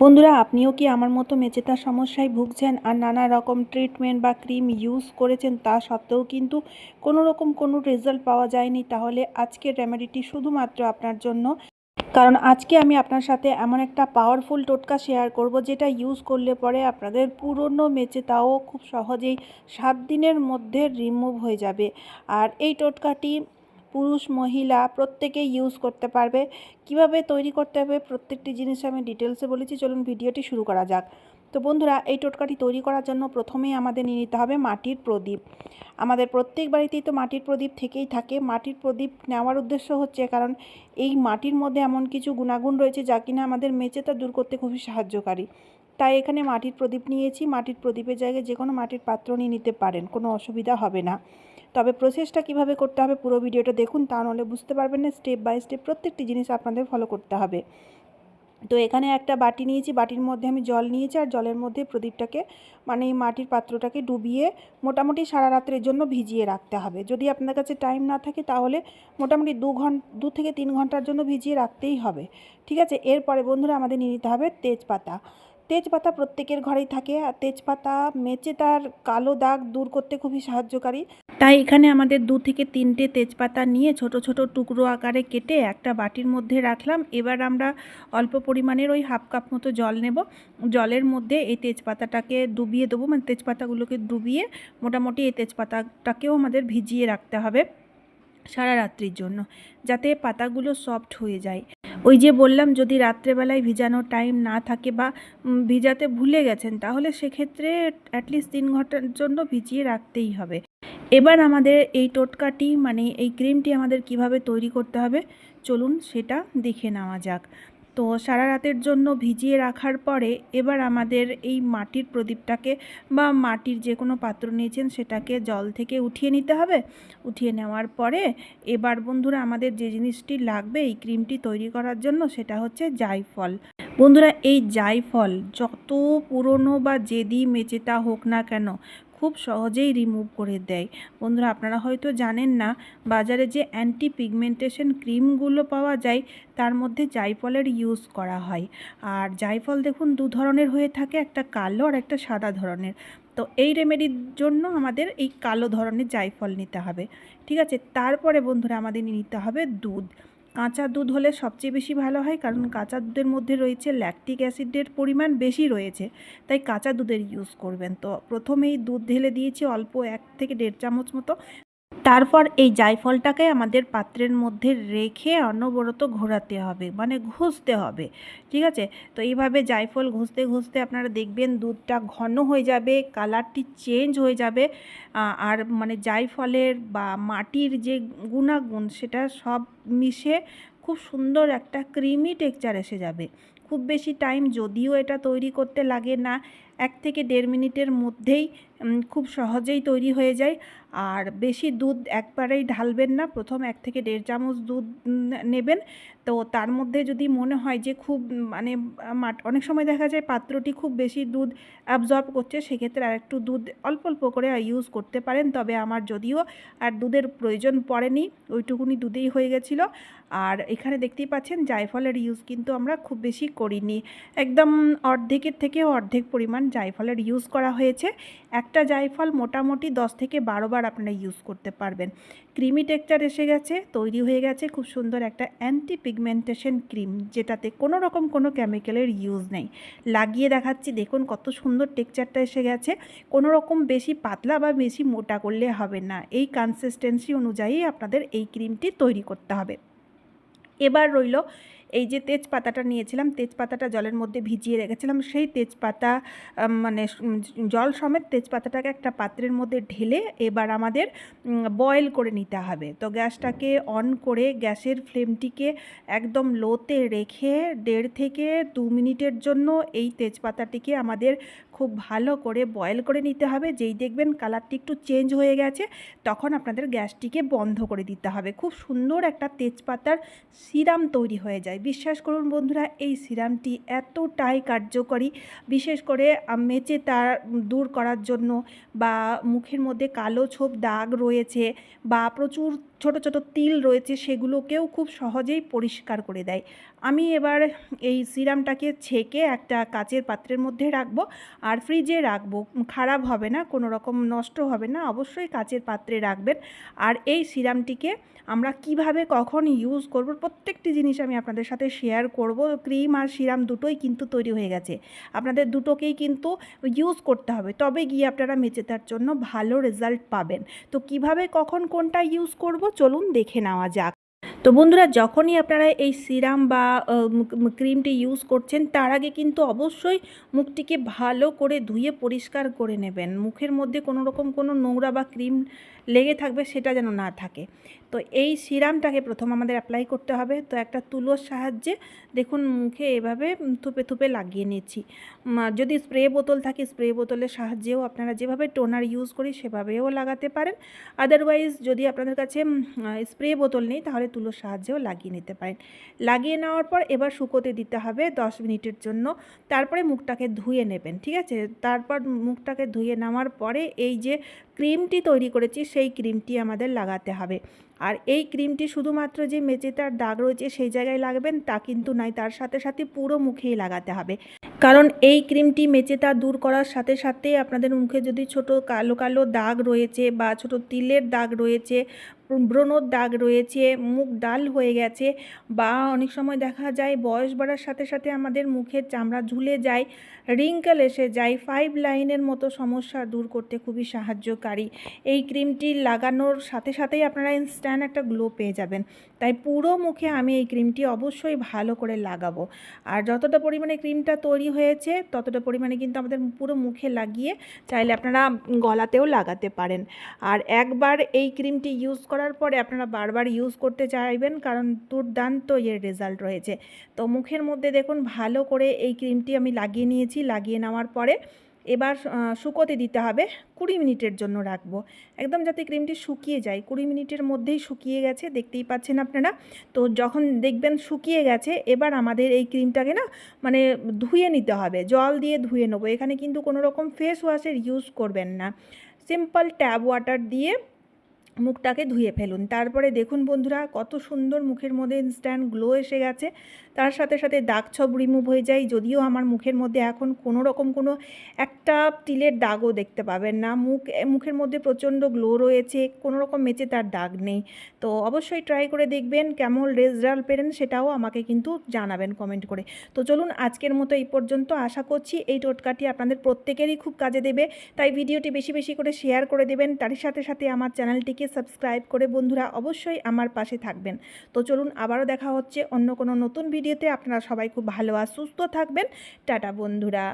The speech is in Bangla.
বন্ধুরা, আপনিও কি আমার মতো মেচেতার সমস্যায় ভুগছেন আর নানা রকম ট্রিটমেন্ট বা ক্রিম ইউজ করেছেন তা সত্ত্বেও কিন্তু কোনো রকম কোনো রেজাল্ট পাওয়া যায়নি? তাহলে আজকের রেমেডিটি শুধুমাত্র আপনার জন্য। কারণ আজকে আমি আপনার সাথে এমন একটা পাওয়ারফুল টোটকা শেয়ার করব যেটা ইউজ করলে পরে আপনাদের পুরনো মেচেতাও খুব সহজেই সাত দিনের মধ্যে রিমুভ হয়ে যাবে। আর এই টোটকাটি পুরুষ, মহিলা প্রত্যেকেই ইউজ করতে পারবে। কীভাবে তৈরি করতে হবে প্রত্যেকটি জিনিস আমি ডিটেলসে বলেছি। চলুন ভিডিওটি শুরু করা যাক। তো বন্ধুরা, এই টোটকাটি তৈরি করার জন্য প্রথমেই আমাদের নিয়ে নিতে হবে মাটির প্রদীপ। আমাদের প্রত্যেক বাড়িতেই তো মাটির প্রদীপ থেকেই থাকে। মাটির প্রদীপ নেওয়ার উদ্দেশ্য হচ্ছে কারণ এই মাটির মধ্যে এমন কিছু গুণাগুণ রয়েছে যা কিনা আমাদের মেচেতা দূর করতে খুবই সাহায্যকারী। তাই এখানে মাটির প্রদীপ নিয়েছি। মাটির প্রদীপের জায়গায় যে কোনো মাটির পাত্র নিয়ে নিতে পারেন, কোনো অসুবিধা হবে না। তবে প্রসেসটা কীভাবে করতে হবে পুরো ভিডিওটা দেখুন, তা নাহলে বুঝতে পারবেন না। স্টেপ বাই স্টেপ প্রত্যেকটি জিনিস আপনাদের ফলো করতে হবে। তো এখানে একটা বাটি নিয়েছি, বাটির মধ্যে আমি জল নিয়েছি আর জলের মধ্যে প্রদীপটাকে মানে এই মাটির পাত্রটাকে ডুবিয়ে মোটামুটি সারা রাত্রের জন্য ভিজিয়ে রাখতে হবে। যদি আপনার কাছে টাইম না থাকে তাহলে মোটামুটি দু ঘণ্টা দু থেকে তিন ঘণ্টার জন্য ভিজিয়ে রাখতেই হবে। ঠিক আছে? এরপরে বন্ধুরা আমাদের নিয়ে নিতে হবে তেজপাতা। তেজপাতা প্রত্যেকের ঘরেই থাকে আর তেজপাতা মেচে তার কালো দাগ দূর করতে খুবই সাহায্যকারী। তাই এখানে আমাদের দু থেকে তিনটে তেজপাতা নিয়ে ছোট ছোট টুকরো আকারে কেটে একটা বাটির মধ্যে রাখলাম। এবার আমরা অল্প পরিমাণের ওই হাফ কাপ মতো জল নেব। জলের মধ্যে এই তেজপাতাটাকে ডুবিয়ে দেবো। মানে তেজপাতাগুলোকে ডুবিয়ে মোটামুটি এই তেজপাতাটাকেও আমাদের ভিজিয়ে রাখতে হবে। সারা রাত্রির জন্য, যাতে পাতাগুলো সফট হয়ে যায়। ওই যে বললাম, যদি রাত্রেবেলায় ভিজানোর টাইম না থাকে বা ভিজাতে ভুলে গেছেন, তাহলে সেক্ষেত্রে অ্যাটলিস্ট তিন ঘণ্টার জন্য ভিজিয়ে রাখতেই হবে। এবার আমাদের এই টোটকাটি মানে এই ক্রিমটি আমাদের কীভাবে তৈরি করতে হবে, চলুন সেটা দেখে নেওয়া যাক। তো সারা রাতের জন্য ভিজিয়ে রাখার পরে এবার আমাদের এই মাটির প্রদীপটাকে বা মাটির যে কোনো পাত্র নিয়েছেন সেটাকে জল থেকে উঠিয়ে নিতে হবে। উঠিয়ে নেওয়ার পরে এবার বন্ধুরা আমাদের যে জিনিসটি লাগবে এই ক্রিমটি তৈরি করার জন্য সেটা হচ্ছে জাইফল বন্ধুরা এই জাইফল যত পুরনো বা জেদি মেচেতা হোক না কেন খুব সহজেই রিমুভ করে দেয়। বন্ধুরা, আপনারা হয়তো জানেন না, বাজারে যে অ্যান্টি পিগমেন্টেশন ক্রিমগুলো পাওয়া যায়, তার মধ্যে জাইফলের ইউজ করা হয়। আর জাইফল দেখুন, দু ধরনের হয়ে থাকে, একটা কালো আর একটা সাদা ধরনের। তো এই রেমেডির জন্য আমাদের এই কালো ধরনের জাইফল নিতে হবে। ঠিক আছে? তারপরে বন্ধুরা, আমাদের নিতে হবে দুধ। কাঁচা দুধ হলে সবচেয়ে বেশি ভালো হয়, কারণ কাঁচা দুধের মধ্যে রয়েছে ল্যাকটিক অ্যাসিডের পরিমাণ বেশি রয়েছে, তাই কাঁচা দুধের ইউজ করবেন। তো প্রথমেই দুধ ঢেলে দিয়েছি অল্প এক থেকে দেড় চামচ মতো। তারপর এই জায়ফলটাকে আমাদের পাত্রের মধ্যে রেখে অনবরত ঘোরাতে হবে মানে ঘষতে হবে, ঠিক আছে? তো এইভাবে জায়ফল ঘষতে ঘষতে আপনারা দেখবেন দুধটা ঘন হয়ে যাবে, কালারটি চেঞ্জ হয়ে যাবে আর মানে জায়ফলের বা মাটির যে গুণাগুণ সেটা সব মিশে খুব সুন্দর একটা ক্রিমি টেক্সচার এসে যাবে। খুব বেশি টাইম যদিও এটা তৈরি করতে লাগে না, এক থেকে দেড় মিনিটের মধ্যেই খুব সহজেই তৈরি হয়ে যায়। আর বেশি দুধ একবারেই ঢালবেন না। প্রথম এক থেকে দেড় চামচ দুধ নেবেন। তো তার মধ্যে যদি মনে হয় যে খুব মানে অনেক সময় দেখা যায় পাত্রটি খুব বেশি দুধ অ্যাবজর্ব করছে, সেক্ষেত্রে আর একটু দুধ অল্প অল্প করে ইউজ করতে পারেন। তবে আমার যদিও আর দুধের প্রয়োজন পড়েনি, ওইটুকুনি দুধেই হয়ে গেছিল। আর এখানে দেখতেই পাচ্ছেন জায়ফলের ইউজ কিন্তু আমরা খুব বেশি করিনি। একদম অর্ধেকের থেকেও অর্ধেক পরিমাণ জায়ফলের ইউজ করা হয়েছে। একটা জায়ফল মোটামুটি দশ থেকে বারো বার আপনারা ইউজ করতে পারবেন। ক্রিমি টেক্সচার এসে গেছে, তৈরি হয়ে গেছে, খুব সুন্দর একটা অ্যান্টি পিগমেন্টেশন ক্রিম যেটাতে কোনো রকম কোনো কেমিক্যালের ইউজ নেই। লাগিয়ে দেখাচ্ছি, দেখুন কত সুন্দর টেক্সচারটা এসে গেছে। কোনো রকম বেশি পাতলা বা বেশি মোটা করলে হবে না। এই কনসিস্টেন্সি অনুযায়ী আপনাদের এই ক্রিমটি তৈরি করতে হবে। এবার রইল এই যে তেজপাতাটা নিয়েছিলাম, তেজপাতাটা জলের মধ্যে ভিজিয়ে রেখেছিলাম, সেই তেজপাতা মানে জল সমেত তেজপাতাটাকে একটা পাত্রের মধ্যে ঢেলে এবার আমাদের বয়েল করে নিতে হবে। তো গ্যাসটাকে অন করে গ্যাসের ফ্লেমটিকে একদম লোতে রেখে দেড় থেকে দু মিনিটের জন্য এই তেজপাতাটিকে আমাদের খুব ভালো করে বয়েল করে নিতে হবে। যেই দেখবেন কালারটি একটু চেঞ্জ হয়ে গেছে, তখন আপনাদের গ্যাসটিকে বন্ধ করে দিতে হবে। খুব সুন্দর একটা তেজপাতার সিরাম তৈরি হয়ে যায়। বিশ্বাস করুন বন্ধুরা, এই সিরামটি এতটাই কার্যকরী, বিশেষ করে মেচে তার দূর করার জন্য বা মুখের মধ্যে কালো ছোপ দাগ রয়েছে বা প্রচুর ছোট ছোট তিল রয়েছে, সেগুলোকেও খুব সহজেই পরিষ্কার করে দেয়। আমি এবার এই সিরামটাকে ছেঁকে একটা কাচের পাত্রের মধ্যে রাখব আর ফ্রিজে রাখব। খারাপ হবে না, কোনো রকম নষ্ট হবে না, অবশ্যই কাচের পাত্রে রাখবেন। আর এই সিরামটিকে আমরা কীভাবে কখন ইউজ করব প্রত্যেকটি জিনিস আমি আপনাদের সাথে শেয়ার করব। ক্রিম আর সিরাম দুটোই কিন্তু তৈরি হয়ে গেছে। আপনাদের দুটোকেই কিন্তু ইউজ করতে হবে। তবে গিয়ে আপনারা মেচেতার জন্য ভালো রেজাল্ট পাবেন। তো কীভাবে কখন কোনটা ইউজ করব চলুন দেখে নেওয়া যাক। তো বন্ধুরা, যখনই আপনারা এই সিরাম বা ক্রিমটি ইউজ করছেন, তার আগে কিন্তু অবশ্যই মুখটিকে ভালো করে ধুয়ে পরিষ্কার করে নেবেন। মুখের মধ্যে কোনো রকম কোনো নোংরা বা ক্রিম লেগে থাকবে সেটা যেন না থাকে। তো এই সিরামটাকে প্রথম আমাদের অ্যাপ্লাই করতে হবে। তো একটা তুলোর সাহায্যে দেখুন মুখে এভাবে থুপে থুপে লাগিয়ে নিচ্ছি। যদি স্প্রে বোতল থাকে স্প্রে বোতলের সাহায্যেও আপনারা যেভাবে টোনার ইউজ করি সেভাবেও লাগাতে পারেন। আদারওয়াইজ যদি আপনাদের কাছে স্প্রে বোতল নেই তাহলে তুলোর সাহায্যেও লাগিয়ে নিতে পারেন। লাগিয়ে নেওয়ার পর এবার শুকোতে দিতে হবে দশ মিনিটের জন্য। তারপরে মুখটাকে ধুয়ে নেবেন, ঠিক আছে? তারপর মুখটাকে ধুয়ে নেওয়ার পরে এই যে ক্রিমটি তৈরি করেছি, সেই ক্রিমটি আমাদের লাগাতে হবে। আর এই ক্রিমটি শুধুমাত্র যে মেঝেটার দাগ রয়েছে, সেই জায়গায় লাগবেন, তা কিন্তু নয়, তার সাথে সাথে পুরো মুখেই লাগাতে হবে। কারণ এই ক্রিমটি মেচেতা দূর করার সাথে সাথে আপনাদের মুখে যদি ছোট কালো কালো দাগ রয়েছে বা ছোট তিলের দাগ রয়েছে ব্রণর দাগ রয়েছে, মুখ ডাল হয়ে গেছে বা অনেক সময় দেখা যায় বয়স বাড়ার সাথে সাথে আমাদের মুখের চামড়া ঝুলে যায়, রিঙ্কেল এসে যায় ফাইভ লাইনের মতো সমস্যা দূর করতে খুবই সাহায্যকারী। এই ক্রিমটি লাগানোর সাথে সাথেই আপনারা ইনস্ট্যান্ট একটা গ্লো পেয়ে যাবেন। তাই পুরো মুখে আমি এই ক্রিমটি অবশ্যই ভালো করে লাগাবো। আর যতটা পরিমাণে ক্রিমটা তৈরি হয়েছে, ততটা পরিমাণে কিন্তু আমাদের পুরো মুখে লাগিয়ে চাইলে আপনারা গলাতেও লাগাতে পারেন। আর একবার এই ক্রিমটি ইউজ করার পরে আপনারা বারবার ইউজ করতে চাইবেন, কারণ দুর্দান্ত এর রেজাল্ট রয়েছে। তো মুখের মধ্যে দেখুন, ভালো করে এই ক্রিমটি আমি লাগিয়ে নিয়েছি, লাগিয়ে নেওয়ার পরে এবার শুকোতে দিতে হবে। কুড়ি মিনিটের জন্য রাখব। একদম যাতে ক্রিমটি শুকিয়ে যায়। কুড়ি মিনিটের মধ্যেই শুকিয়ে গেছে, দেখতেই পাচ্ছেন আপনারা। তো যখন দেখবেন শুকিয়ে গেছে, এবার আমাদের এই ক্রিমটাকে না মানে ধুয়ে নিতে হবে। জল দিয়ে ধুয়ে নেব। এখানে কিন্তু কোনো রকম ফেস ওয়াশের ইউজ করবেন না। সিম্পল ট্যাব ওয়াটার দিয়ে মুখটাকে ধুয়ে ফেলুন। তারপরে দেখুন বন্ধুরা, কত সুন্দর মুখের মধ্যে ইনস্ট্যান্ট গ্লো এসে গেছে। তার সাথে সাথে দাগ ছব রিমুভ হয়ে যায়। যদিও আমার মুখের মধ্যে এখন কোনো রকম কোনো একটা তিলের দাগও দেখতে পাবেন না। মুখ মুখের মধ্যে প্রচণ্ড গ্লো রয়েছে। কোনো রকম মেচে তার দাগ নেই। তো অবশ্যই ট্রাই করে দেখবেন কেমন রেজাল্ট পেলেন সেটাও আমাকে কিন্তু জানাবেন কমেন্ট করে। তো চলুন আজকের মতো এই পর্যন্ত। আশা করছি এই টোটকাটি আপনাদের প্রত্যেকেরই খুব কাজে দেবে। তাই ভিডিওটি বেশি বেশি করে শেয়ার করে দেবেন। তার সাথে সাথে আমার চ্যানেলটিকে সাবস্ক্রাইব করে বন্ধুরা অবশ্যই আমার পাশে থাকবেন। তো চলুন আবারও দেখা হচ্ছে অন্য কোনো নতুন ভিডিওতে। আপনারা সবাই খুব ভালো আর সুস্থ থাকবেন। টাটা বন্ধুরা।